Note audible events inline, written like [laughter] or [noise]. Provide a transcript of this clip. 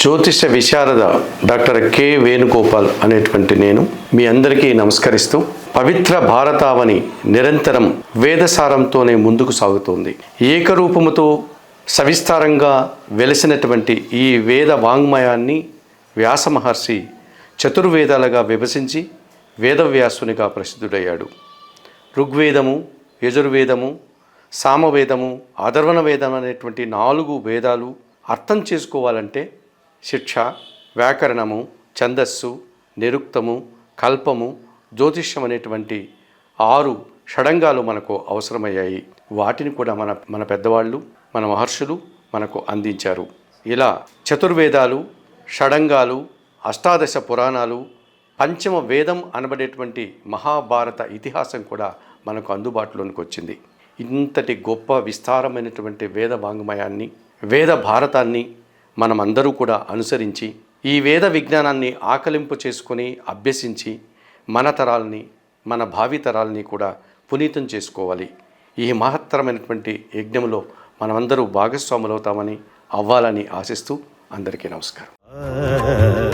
జ్యోతిష విశారద doctor K Venugopal అనేటువంటి నేను మీ అందరికీ నమస్కరిస్తూ పవిత్ర భారతావని నిరంతరం వేదసారంతోనే ముందుకు సాగుతోంది. ఏకరూపముతో సవిస్తారంగా వెలిసినటువంటి ఈ వేద వాంగ్మయాన్ని వ్యాస మహర్షి చతుర్వేదాలుగా విభజించి వేదవ్యాసునిగా ప్రసిద్ధుడయ్యాడు. ఋగ్వేదము యజుర్వేదము సామవేదము అధర్వణ వేదం అనేటువంటి నాలుగు వేదాలు అర్థం చేసుకోవాలంటే శిక్ష వ్యాకరణము ఛందస్సు నిరుక్తము కల్పము జ్యోతిష్యం అనేటువంటి ఆరు షడంగాలు మనకు అవసరమయ్యాయి. వాటిని కూడా మన మన పెద్దవాళ్ళు మన మహర్షులు మనకు అందించారు. ఇలా చతుర్వేదాలు షడంగాలు అష్టాదశ పురాణాలు పంచమ వేదం అనబడేటువంటి మహాభారత ఇతిహాసం కూడా మనకు అందుబాటులోనికి వచ్చింది. ఇంతటి గొప్ప విస్తారమైనటువంటి వేద వాంగ్మయాన్ని వేద భారతాన్ని మనమందరూ కూడా అనుసరించి ఈ వేద విజ్ఞానాన్ని ఆకలింపు చేసుకొని అభ్యసించి మన తరాల్ని మన భావితరాలని కూడా పునీతం చేసుకోవాలి. ఈ మహత్తరమైనటువంటి యజ్ఞంలో మనమందరూ భాగస్వాములవుతామని అవ్వాలని ఆశిస్తూ అందరికీ నమస్కారం. [laughs]